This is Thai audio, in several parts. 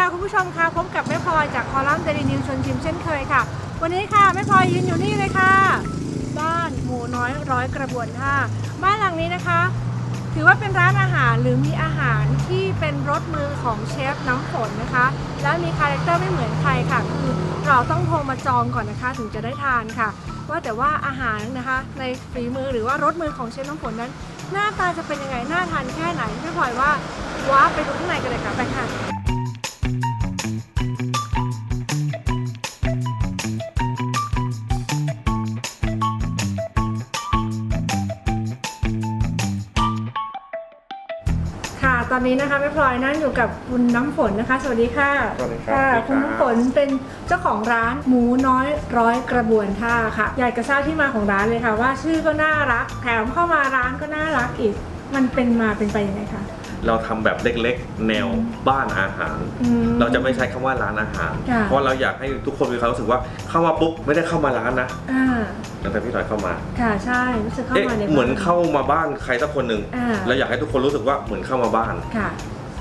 ค่ะคุณผู้ชมค่ะพบกับแม่พลอยจากคอลัมน์เดลินิวชนชิมเช่นเคยค่ะ วันนี้ค่ะแม่พลอยยืนอยู่นี่เลยค่ะ บ้านหมูน้อยร้อยกระบวนค่ะบ้านหลังนี้นะคะ ถือว่าเป็นร้านอาหารหรือมีอาหารที่เป็นรสมือของเชฟน้ำฝนนะคะ แล้วมีคาแรคเตอร์ไม่เหมือนใครค่ะคือเราต้องโทรมาจองก่อนนะคะ ถึงจะได้ทานค่ะ ว่าแต่ว่าอาหารนะคะ ในฝีมือหรือว่ารสมือของเชฟน้ำฝนนั้น หน้าตาจะเป็นยังไงน่าทานแค่ไหนไม่พลอยว่าว้าไปดูข้างในกันเลยค่ะไปค่ะ อนนี้นะคะแม่พลอยนั่งอยู่กับคุณน้ำฝนนะคะ สวัสดีค่ะสวัสดีครับค่ะสวัสดีครับ คุณน้ำฝนเป็นเจ้าของร้านหมูน้อยร้อยกระบวนท่าค่ะ อยากจะทราบที่มาของร้านเลยค่ะ ว่าชื่อก็น่ารัก แถมเข้ามาร้านก็น่ารักอีก มันเป็นมาเป็นไปยังไงคะ เราทำแบบเล็กๆ แนวบ้านอาหาร อืม เราจะไม่ใช้คำว่าร้านอาหาร ค่ะ เพราะเราอยากให้ทุกคนมีความรู้สึกว่าเข้ามาปุ๊บไม่ได้เข้ามาร้านนะอ่าตั้งแต่พี่หน่อยเข้ามา ค่ะใช่รู้สึกเข้าเอ๊ะมาในบ้เหมือนเข้ามาบ้านใครสักคนหนึ่งอ่า เราอยากให้ทุกคนรู้สึกว่าเหมือนเข้ามาบ้าน ค่ะ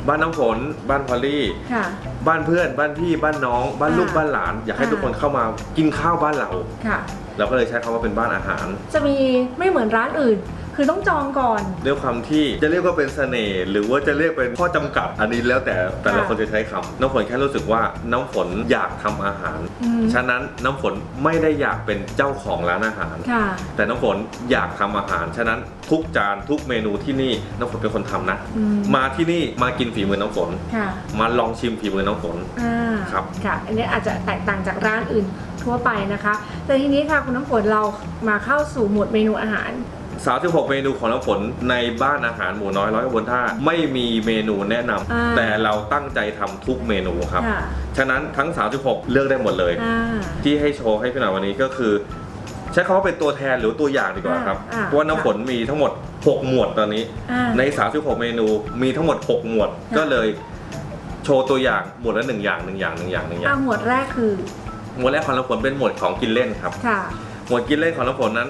บ้านน้ำฝนบ้านพอลลี่ ค่ะ บ้านเพื่อน บ้านพี่บ้านน้อง บ้านลูกอ่าบ้านหลาน อยากให้อ่า ทุกคนเข้ามากินข้าวบ้านเรา ค่ะ เราก็เลยใช้คำว่าเป็นบ้านอาหาร จะมีไม่เหมือนร้านอื่น คือต้องจองก่อน ด้วยความที่จะเรียกว่าเป็นเสน่ห์หรือว่าจะเรียกเป็นข้อจำกัดอันนี้แล้วแต่แต่ละค่ะคนจะใช้คำน้ำฝนแค่รู้สึกว่าน้ำฝนอยากทำอาหาร อืม ฉะนั้นน้ำฝนไม่ได้อยากเป็นเจ้าของร้านอาหาร ค่ะ แต่น้ำฝนอยากทำอาหาร ฉะนั้นทุกจานทุกเมนูที่นี่น้ำฝนเป็นคนทำนะ อืม มาที่นี่มากินฝีมือน้ำฝน ค่ะมาลองชิมฝีมือน้ำฝน อ่าครับ ค่ะ อันนี้อาจจะแตกต่างจากร้านอื่นทั่วไปนะคะ แต่ทีนี้ค่ะคุณน้ำฝนเรามาเข้าสู่หมวดเมนูอาหาร 36 เมนูของน้ำฝนในบ้านอาหารหมูน้อยร้อยกว่าบนท่าไม่มีเมนูแนะนำอ่า แต่เราตั้งใจทำทุกเมนูครับ ค่ะฉะนั้นทั้ง 36 เลือกได้หมดเลย อ่า ที่ให้โชว์ให้พี่หน่อยวันนี้ก็คือ ใช้คำว่าเป็นตัวแทนหรือตัวอย่างดีกว่าครับอ่า เพราะว่าน้ำฝนมีทั้งหมด 6 หมวดตอนนี้ อ่า ใน 36 เมนูมีทั้งหมด 6 หมวดค่ะ ก็เลย โชว์ตัวอย่างหมวดละหนึ่งอย่างหนึ่งอย่างหนึ่งอย่างหนึ่งอย่าอ่างหมวดแรกคือหมวดแรกของน้ำฝนเป็นหมวดของกินเล่นครับ ค่ะ หมวดกินเล่นของน้ำฝนนั้น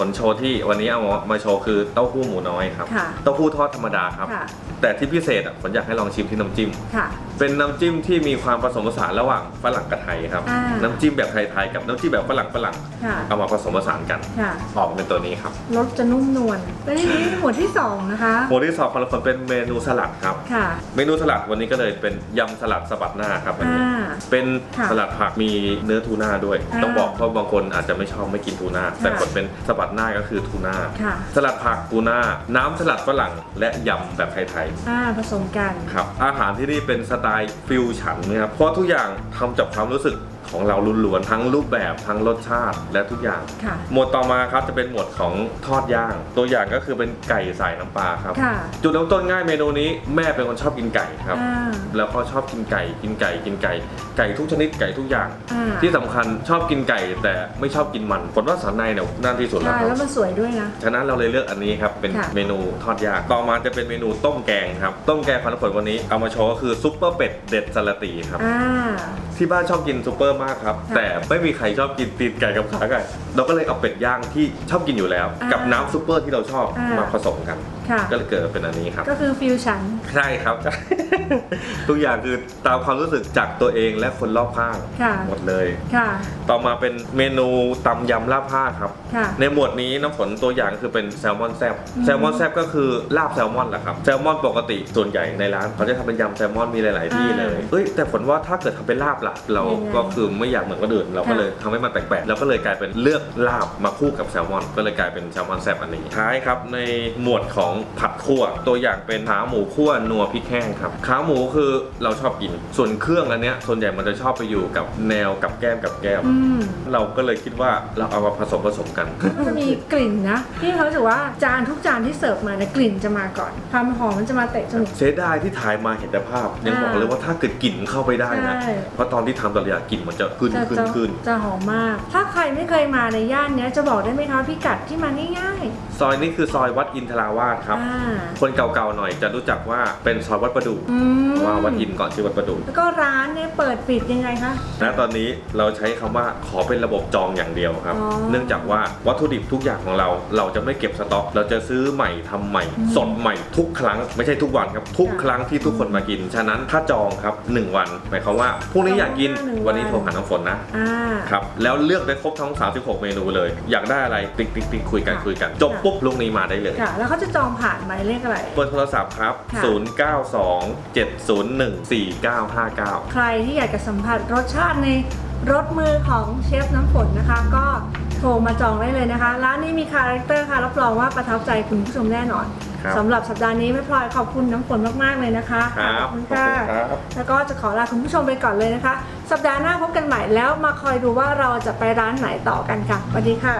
ผลโชว์ที่วันนี้เอามาโชว์คือเต้าหู้หมูน้อยครับ ค่ะเต้าหู้ทอดธรรมดาครับ ค่ะแต่ที่พิเศษอะผมอยากให้ลองชิมที่น้ำจิ้ม ค่ะ เป็นน้ำจิ้มที่มีความผสมผสานระหว่างฝรั่งกับไทยครับ อ่า น้ำจิ้มแบบไทยๆกับน้ำจิ้มแบบฝรั่งฝรั่งค่ะเอามาผสมผสานกันค่ะออกเป็นตัวนี้ครับรสจะนุ่มนวลและทีนี้หมวดที่สองนะคะหมวดที่สองของเราเป็นเมนูสลัดครับ ค่ะ เมนูสลัดวันนี้ก็เลยเป็นยำสลัดสะบัดหน้าครับวันนี้อ่าเป็นค่ะสลัดผักมีเนื้อทูน่าด้วย อ่าต้องบอกเพราะบางคนอาจจะไม่ชอบไม่กินทูน่าแต่ค่ะคนเป็นสะบัดหน้าก็คือทูน่าค่ะ สลัดผักทูน่าน้ำสลัดฝรั่งและยำแบบไทยอ่าผสมกัน ๆครับอาหารที่นี่เป็นสไตล์ฟิวชั่นนะครับเพราะทุกอย่างทำจากความรู้สึกของเราล้วนๆทั้งรูปแบบทั้งรสชาติและทุกอย่าง ค่ะ หมวดต่อมาครับจะเป็นหมวดของทอดย่าง ตัวอย่างก็คือเป็นไก่ใส่น้ำปลาครับ ค่ะ จุดเริ่มต้นง่ายเมนูนี้แม่เป็นคนชอบกินไก่ครับ อ่าแล้วก็ชอบกินไก่กินไก่กินไก่ ไก่ทุกชนิดไก่ทุกอย่าง อ่าที่สำคัญชอบกินไก่แต่ไม่ชอบกินมันผลว่าสันในเนี่ยน่าที่สุดแล้วใช่คแล้รัวบ มันสวยด้วยนะ ฉะนั้นเราเลยเลือกอันนี้ครับ เป็นค่ะ เมนูทอดย่างต่อมาจะเป็นเมนูต้มแกงครับ ต้มแกงพันผลวันนี้เอามาโชว์ก็คือซุปเปอร์เป็ดเด็ดสลัดตีครับ อ่า ที่บ้านชอบกินซุปเปอร์มากครับค่ะแต่ไม่มีใครชอบกินตีนไก่กับขาไก่เราก็เลยเอาเป็ดย่างที่ชอบกินอยู่แล้วอ่ากักับน้ำซุปเปอร์ที่เราชอบอ่ามมาผสมกัน ค่ะ ก็เลยเกิดเป็นอันนี้ครับ ก็คือฟิวชั่น ใช่ครับ ทุกอย่างคือตามความรู้สึกจากตัวเองและคนรอบข้างค่ะ หมดเลย ค่ะ ต่อมาเป็นเมนูตำยำลาบผ้าครับ ค่ะ ในหมวดนี้น้ำฝนตัวอย่างคือเป็นแซลมอนแซบอืมแซลมอนแซบก็คือลาบแซลมอนแหละครับแซลมอนปกติส่วนใหญ่ในร้านเขาจะทำเป็นยำแซลมอนมีหลาย ๆ ที่เลยเอ้ยแต่ฝนว่าถ้าเกิดทำเป็นลาบล่ะ เรายังไงก็คือไม่อยากเหมือนคนอื่นเราก็ค่ะ เลยทำให้มันแปลกๆเราก็เลยกลายเป็นเลือกลาบมาคู่กับแซลมอน ก็เลยกลายเป็นแซลมอนแซบอันนี้ท้ายครับในหมวดของผัดคั่วตัวอย่างเป็นขาหมูคั่วนัวพริกแห้งครับขาหมูคือเราชอบกิน ส่วนเครื่องอันเนี้ยส่วนใหญ่มันจะชอบไปอยู่กับแนวกับแก้มกับแก้ม อืม เราก็เลยคิดว่าเราเอามาผสมผสมกัน มันจะมีกลิ่นนะที่เขารู้สึกว่าจานทุกจานที่เสิร์ฟมาเนี่ยกลิ่นจะมาก่อนความหอมมันจะมาเตะจมูก เสียดายที่ถ่ายมาเห็นแต่ภาพ ยังบอกเลยว่าถ้าเกิดกลิ่นเข้าไปได้นะ ใช่ เพราะตอนที่ทำแต่ละอย่างกลิ่นมันจะขึ้นจะขึ้นจะขึ้น จะหอมมาก ถ้าใครไม่เคยมาในย่านเนี้ยจะบอกได้ไหมคะพิกัดที่มาง่ายซอยนี้คือซอยวัดอินทราวาสๆครับ อ่าคนเก่าๆหน่อยจะรู้จักว่าเป็นซอยวัดประดูอืมมว่าวัดอินก่อนชื่อวัดประดูแล้วก็ร้านเนี่ยเปิดปิดยังไงคะ ณตอนนี้เราใช้คำว่าขอเป็นระบบจองอย่างเดียวครับ อ๋อ เนื่องจากว่าวัตถุดิบทุกอย่างของเรา เราจะไม่เก็บสต็อก เราจะซื้อใหม่ทำใหม่อืมสดใหม่ทุกครั้งไม่ใช่ทุกวันครับ ทุกค่ะครั้งที่ทุกคนมากิน ฉะนั้นถ้าจองครับ 1 วัน หมายความว่าพรุ่งนี้อยากกินจองหนึ่งวันวันนี้โทรหาน้ำฝนนะ อ่า ครับแล้วเลือกได้ครบทั้ง 36 เมนูเลย อยากได้อะไรติ๊กติ๊กติ๊กคุยกันค่ะคุยกัน จบค่ะ ปุ๊บลุงนี้มาได้เลยค่ะ แล้วเขาจะจองผ่านหมายเลขอะไร เบอร์โทรศัพท์ครับ ค่ะ0927014959 ใครที่อยากจะสัมผัสรสชาติในรสมือของเชฟน้ำฝนนะคะ ก็โทรมาจองได้เลยนะคะ ร้านนี้มีคาแรคเตอร์ค่ะ รับรองว่าประทับใจคุณผู้ชมแน่นอนครับสำหรับสัปดาห์นี้แม่พลอยขอบคุณน้ำฝนมาก ๆ เลยนะคะครับขอบคุณขอบค่ะคุณครับ แล้วก็จะขอลาคุณผู้ชมไปก่อนเลยนะคะ สัปดาห์หน้าพบกันใหม่แล้วมาคอยดูว่าเราจะไปร้านไหนต่อกันค่ะสวัสดีค่ะ